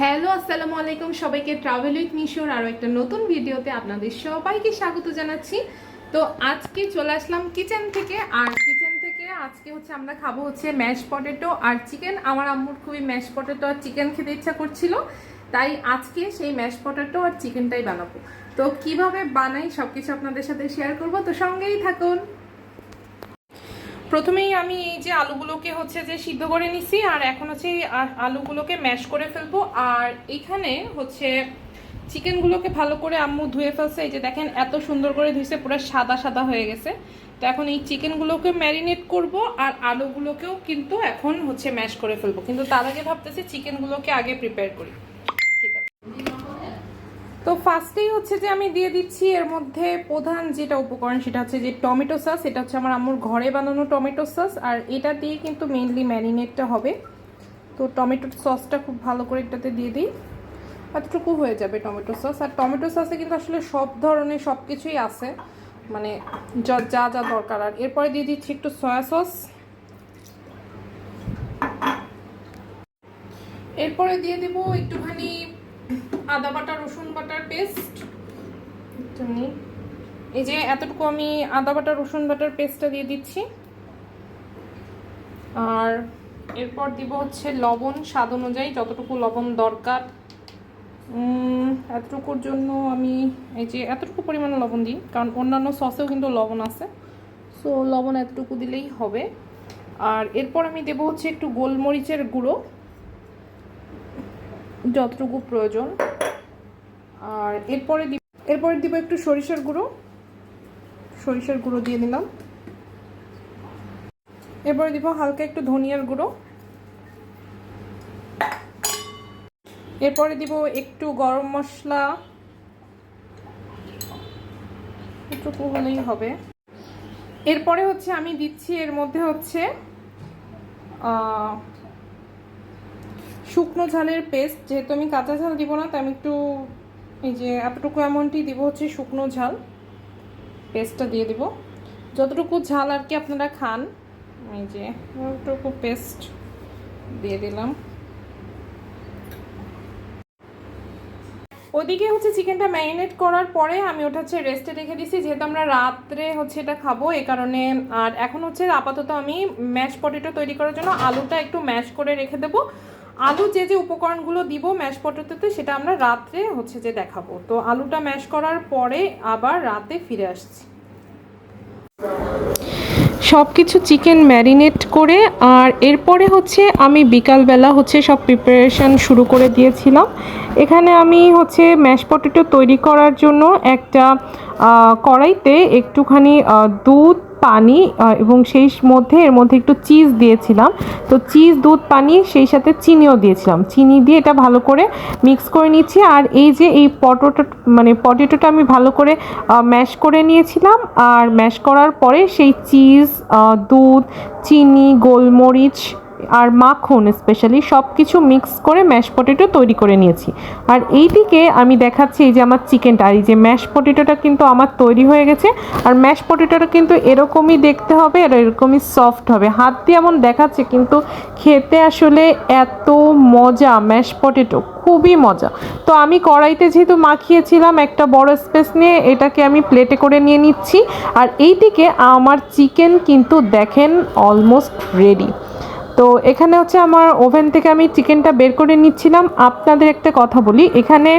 Hello, আসসালামু আলাইকুম সবাইকে ট্রাভেল উইথ মিশোর আরও একটা নতুন ভিডিওতে আপনাদের সবাইকে স্বাগত জানাচ্ছি। তো আজকে চলে আসলাম কিচেন থেকে, আর কিচেন থেকে আজকে হচ্ছে আমরা খাব হচ্ছে ম্যাশ পটেটো আর চিকেন আমার আম্মুর খুবই ম্যাশ পটেটো আর চিকেন খেতে ইচ্ছা করছিল, তাই আজকে সেই ম্যাশ পটেটো আর চিকেনটাই বানাবো। তো কীভাবে বানাই সব কিছু আপনাদের সাথে শেয়ার করব, তো সঙ্গেই থাকুন। প্রথমেই আমি এই যে আলুগুলোকে হচ্ছে যে সিদ্ধ করে নিছি, আর এখন হচ্ছে এই আলুগুলোকে ম্যাশ করে ফেলব। আর এইখানে হচ্ছে চিকেনগুলোকে ভালো করে আম্মু ধুয়ে ফেলছে। এই যে দেখেন, এত সুন্দর করে ধুইছে, পুরো সাদা সাদা হয়ে গেছে। তো এখন এই চিকেনগুলোকে ম্যারিনেট করব, আর আলুগুলোকেও কিন্তু এখন হচ্ছে ম্যাশ করে ফেলব। কিন্তু তার আগে ভাবতেছি, চিকেনগুলোকে আগে প্রিপেয়ার করি। তো ফার্স্টেই হচ্ছে যে আমি দিয়ে দিচ্ছি এর মধ্যে প্রধান যেটা উপকরণ সেটা হচ্ছে যে টমেটো সস এটা হচ্ছে আমার আম্মুর ঘরে বানানো টমেটো সস আর এটা দিয়ে কিন্তু মেইনলি ম্যারিনেটটা হবে। তো টমেটো সসটা খুব ভালো করে এটাতে দিয়ে দিই। এতটুকু হয়ে যাবে টমেটো সস আর টমেটো সসে কিন্তু আসলে সব ধরনের সব কিছুই আছে। মানে যা যা যা দরকার। আর এরপরে দিয়ে দিচ্ছি একটু সয়া সস এরপরে দিয়ে দেবো একটুখানি আদা বাটা রসুন বাটার পেস্ট এই যে এতটুকু আমি আদা বাটা রসুন বাটার পেস্টটা দিয়ে দিচ্ছি। আর এরপর দিব হচ্ছে লবণ স্বাদ অনুযায়ী যতটুকু লবণ দরকার। এতটুকুর জন্য আমি এই যে এতটুকু পরিমাণে লবণ দিই কারণ অন্যান্য সসেও কিন্তু লবণ আছে। সো লবণ এতটুকু দিলেই হবে। আর এরপর আমি দেবো হচ্ছে একটু গোলমরিচের গুঁড়ো। যতটুকু প্রয়োজন। আর এরপরে দিব এরপরে দিব একটু সরিষার গুঁড়ো। সরিষার গুঁড়ো দিয়ে দিলাম। এরপরে দিব হালকা একটু ধনিয়ার গুঁড়ো। এরপরে দিব একটু গরম মশলা। এটুকু হলেই হবে। এরপরে হচ্ছে আমি দিচ্ছি, এর মধ্যে হচ্ছে শুকনো ঝালের পেস্ট যেহেতু আমি কাঁচা ঝাল দিব না তাই আমি একটু এই যে এতটুকু অ্যামাউন্টই দিব হচ্ছে শুকনো ঝাল। পেস্টটা দিয়ে দিব। যতটুকু ঝাল আর কি আপনারা খান, এই যে এতটুকু পেস্ট দিয়ে দিলাম। ওদিকে হচ্ছে চিকেনটা ম্যারিনেট করার পরে আমি ওটা হচ্ছে রেস্টে রেখে দিছি। যেহেতু আমরা রাত্রে হচ্ছে এটা খাব এই কারণে আর এখন হচ্ছে আপাতত আমি ম্যাশ পটেটো তৈরি করার জন্য আলুটা একটু ম্যাশ করে রেখে দেবো। আলু যে যে উপকরণগুলো দিব ম্যাশ পটেটোতে সেটা আমরা রাত্রে হচ্ছে যে দেখাবো। তো আলুটা ম্যাশ করার পরে আবার রাতে ফিরে আসছি। সব কিছু চিকেন ম্যারিনেট করে, আর এরপরে হচ্ছে আমি বিকালবেলা হচ্ছে সব প্রিপারেশন শুরু করে দিয়েছিলাম। এখানে আমি হচ্ছে ম্যাশ পটেটো তৈরি করার জন্য একটা কড়াইতে একটুখানি দুধ পানি এবং সেই মধ্যে, এর মধ্যে একটু চিজ দিয়েছিলাম। তো চিজ দুধ, পানি, সেই সাথে চিনিও দিয়েছিলাম। চিনি দিয়ে এটা ভালো করে মিক্স করে নিচ্ছি আর এই যে এই পটোটা মানে পটেটোটা আমি ভালো করে ম্যাশ করে নিয়েছিলাম। আর ম্যাশ করার পরে সেই চিজ দুধ, চিনি, গোলমরিচ আর মাখন স্পেশালি সব কিছু মিক্স করে ম্যাশ পটেটো তৈরি করে নিয়েছি। আর এইদিকে আমি দেখাচ্ছি এই যে আমার চিকেনটা আর এই যে ম্যাশ পটেটোটা কিন্তু আমার তৈরি হয়ে গেছে। আর ম্যাশ পটেটোটা কিন্তু এরকমই দেখতে হবে আর এরকমই সফট হবে। হাত দিয়ে এমন দেখাচ্ছে কিন্তু খেতে আসলে এত মজা ম্যাশ পটেটো খুবই মজা। তো আমি কড়াইতে যেহেতু মাখিয়েছিলাম একটা বড় স্পেস নিয়ে, এটাকে আমি প্লেটে করে নিয়ে নিচ্ছি। আর এইদিকে আমার চিকেন কিন্তু দেখেন অলমোস্ট রেডি তো এখানে হচ্ছে আমার ওভেন থেকে আমি চিকেনটা বের করে নিচ্ছিলাম। আপনাদের একটা কথা বলি, এখানে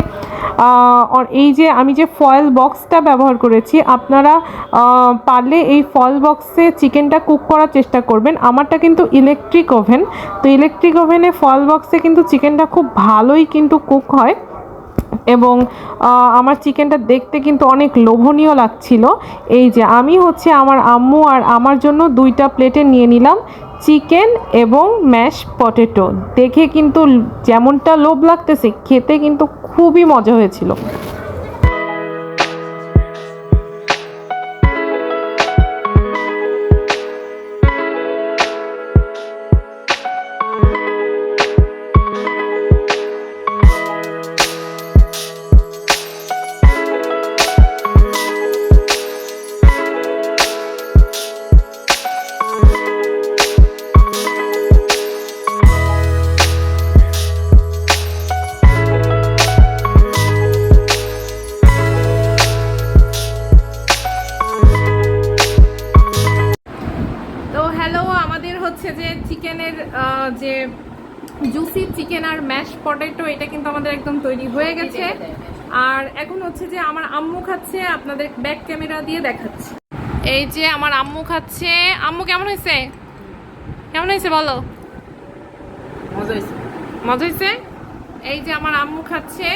এই যে আমি যে ফয়েল বক্সটা ব্যবহার করেছি, আপনারা পারলে এই ফয়েল বক্সে চিকেনটা কুক করার চেষ্টা করবেন। আমারটা কিন্তু ইলেকট্রিক ওভেন তো ইলেকট্রিক ওভেনে ফয়েল বক্সে কিন্তু চিকেনটা খুব ভালোই কিন্তু কুক হয়। এবং আমার চিকেনটা দেখতে কিন্তু অনেক লোভনীয় লাগছিল। এই যে আমি হচ্ছে আমার আম্মু আর আমার জন্য দুইটা প্লেটে নিয়ে নিলাম। চিকেন এবং ম্যাশ পটেটো। দেখে কিন্তু যেমনটা লোভ লাগতেছে খেতে কিন্তু খুবই মজা হয়েছিল। স্পাইসি চিকেন আর ম্যাশ পটেটো এটা কিন্তু আমাদের একদম তৈরি হয়ে গেছে। আর এখন হচ্ছে যে আমার আম্মু খাচ্ছে আপনাদের ব্যাক ক্যামেরা দিয়ে দেখাচ্ছি। এই যে আমার আম্মু খাচ্ছে। আম্মু কেমন হয়েছে? কেমন হয়েছে বলো? মজা হয়েছে। মজা হয়েছে? এই যে আমার আম্মু খাচ্ছে।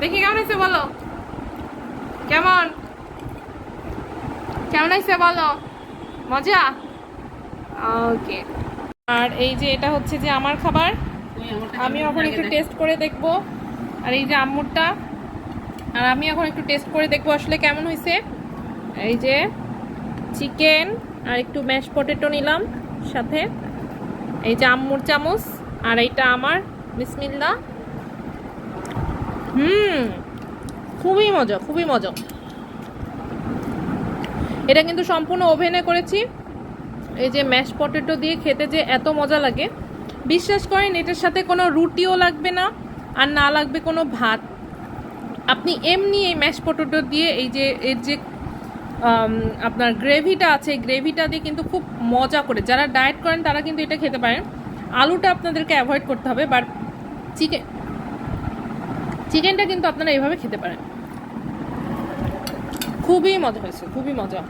দেখি কেমন হয়েছে বলো। কেমন? কেমন হয়েছে বলো। মজা? ওকে। আর এই যে এটা হচ্ছে যে আমার খাবার। আমি এখন একটু টেস্ট করে দেখব। আর এই যে আম্মুরটা আর আমি এখন একটু টেস্ট করে দেখব আসলে কেমন হয়েছে। এই যে চিকেন আর একটু ম্যাশ পটেটো নিলাম সাথে। এই যে আম্মুর চামচ আর এইটা আমার বিসমিল্লা হুম খুবই মজা খুবই মজা। এটা কিন্তু সম্পূর্ণ ওভেনে করেছি। এই যে ম্যাশ পটেটো দিয়ে খেতে যে এত মজা লাগে। বিশ্বাস করেন, এটার সাথে কোনো রুটিও লাগবে না, আর না লাগবে কোনো ভাত। আপনি এমনি এই ম্যাশ পটেটো দিয়ে এই যে, এর যে আপনার গ্রেভিটা আছে গ্রেভিটা দিয়ে কিন্তু খুব মজা করে। যারা ডায়েট করেন, তারা কিন্তু এটা খেতে পারেন। আলুটা আপনাদেরকে অ্যাভয়েড করতে হবে বাট চিকেন চিকেনটা কিন্তু আপনারা এইভাবে খেতে পারেন। খুবই মজা হয়েছে, খুবই মজা।